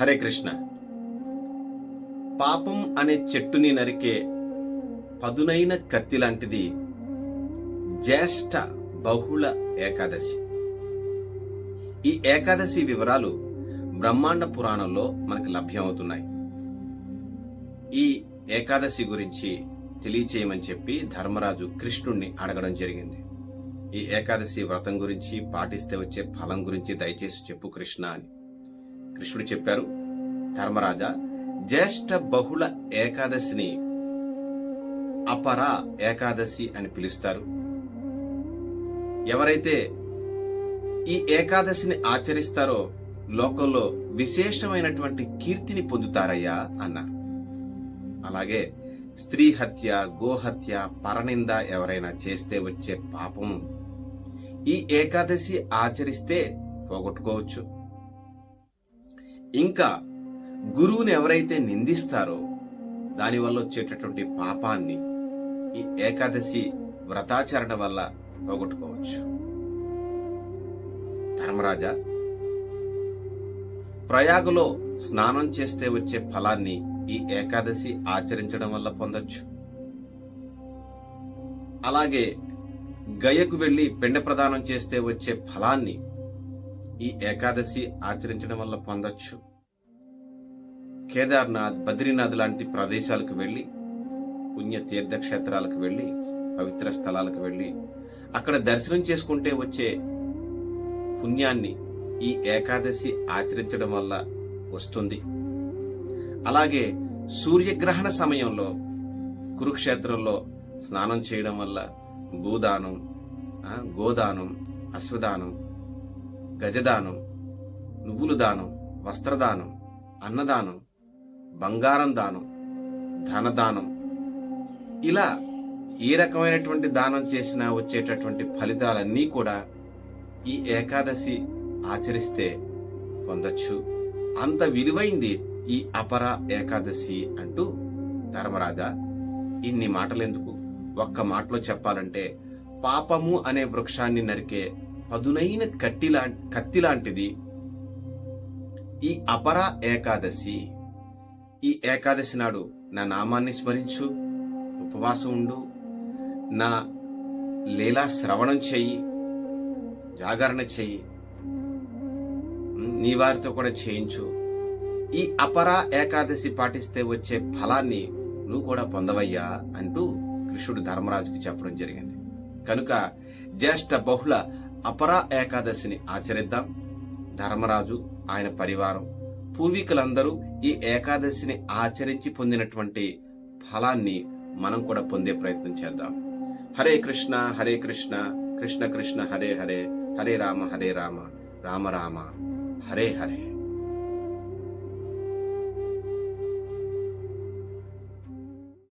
హరే కృష్ణ. పాపం అనే చెట్టుని నరికే పదునైన కత్తి లాంటిది జ్యేష్ఠ బహుళ ఏకాదశి. ఈ ఏకాదశి వివరాలు బ్రహ్మాండ పురాణంలో మనకు లభ్యమవుతున్నాయి. ఈ ఏకాదశి గురించి తెలియచేయమని చెప్పి ధర్మరాజు కృష్ణుణ్ణి అడగడం జరిగింది. ఈ ఏకాదశి వ్రతం గురించి పాటిస్తే వచ్చే ఫలం గురించి దయచేసి చెప్పు కృష్ణ అని. కృష్ణుడు చెప్పారు ధర్మరాజా జ్యేష్ఠ బహుళ ఏకాదశిని అపర ఏకాదశి అని పిలుస్తారు. ఎవరైతే ఈ ఏకాదశిని ఆచరిస్తారో లోకంలో విశేషమైనటువంటి కీర్తిని పొందుతారయ్యా అన్నారు. అలాగే స్త్రీ హత్య గోహత్య పరనింద ఎవరైనా చేస్తే వచ్చే పాపము ఈ ఏకాదశి ఆచరిస్తే పోగొట్టుకోవచ్చు. ఇంకా గురువుని ఎవరైతే నిందిస్తారో దానివల్ల వచ్చేటటువంటి పాపాన్ని ఈ ఏకాదశి వ్రతాచరణ వల్ల పోగొట్టుకోవచ్చు. ధర్మరాజా ప్రయాగలో స్నానం చేస్తే వచ్చే ఫలాన్ని ఈ ఏకాదశి ఆచరించడం వల్ల పొందొచ్చు. అలాగే గయకు వెళ్ళి పిండ ప్రదానం చేస్తే వచ్చే ఫలాన్ని ఈ ఏకాదశి ఆచరించడం వల్ల పొందొచ్చు. కేదార్నాథ్ బద్రీనాథ్ లాంటి ప్రదేశాలకు వెళ్ళి పుణ్య తీర్థక్షేత్రాలకు వెళ్ళి పవిత్ర స్థలాలకు వెళ్ళి అక్కడ దర్శనం చేసుకుంటే వచ్చే పుణ్యాన్ని ఈ ఏకాదశి ఆచరించడం వల్ల వస్తుంది. అలాగే సూర్యగ్రహణ సమయంలో కురుక్షేత్రంలో స్నానం చేయడం వల్ల భూదానం గోదానం అశ్వదానం గజదానం నువ్వులు దానం వస్త్రదానం అన్నదానం బంగారం దానం ధనదానం. ఇలా ఏ రకమైనటువంటి దానం చేసినా వచ్చేటటువంటి ఫలితాలన్నీ కూడా ఈ ఏకాదశి ఆచరిస్తే పొందొచ్చు. అంత విలువైంది ఈ అపర ఏకాదశి అంటూ ధర్మరాజా ఇన్ని మాటలెందుకు? ఒక్క మాటలో చెప్పాలంటే పాపము అనే వృక్షాన్ని నరికే పదునైన కట్టిలా కత్తి లాంటిది ఈ అపర ఏకాదశి. ఈ ఏకాదశి నాడు నా నామాన్ని స్మరించు ఉపవాసం ఉండు నా లీలా శ్రవణం చెయ్యి జాగరణ చెయ్యి నీ వారితో కూడా చేయించు. ఈ అపరా ఏకాదశి పాటిస్తే వచ్చే ఫలాన్ని నువ్వు కూడా పొందవయ్యా అంటూ కృష్ణుడు ధర్మరాజుకి చెప్పడం జరిగింది. కనుక జ్యేష్ఠ బహుళ అపరా ఏకాదశిని ఆచరిద్దాం. ధర్మరాజు ఆయన పరివారం పూర్వీకులందరూ ఈ ఏకాదశిని ఆచరించి పొందినటువంటి ఫలాన్ని మనం కూడా పొందే ప్రయత్నం చేద్దాం. హరే కృష్ణ హరే కృష్ణ కృష్ణ కృష్ణ హరే హరే హరే రామ హరే రామ రామ రామ హరే హరే.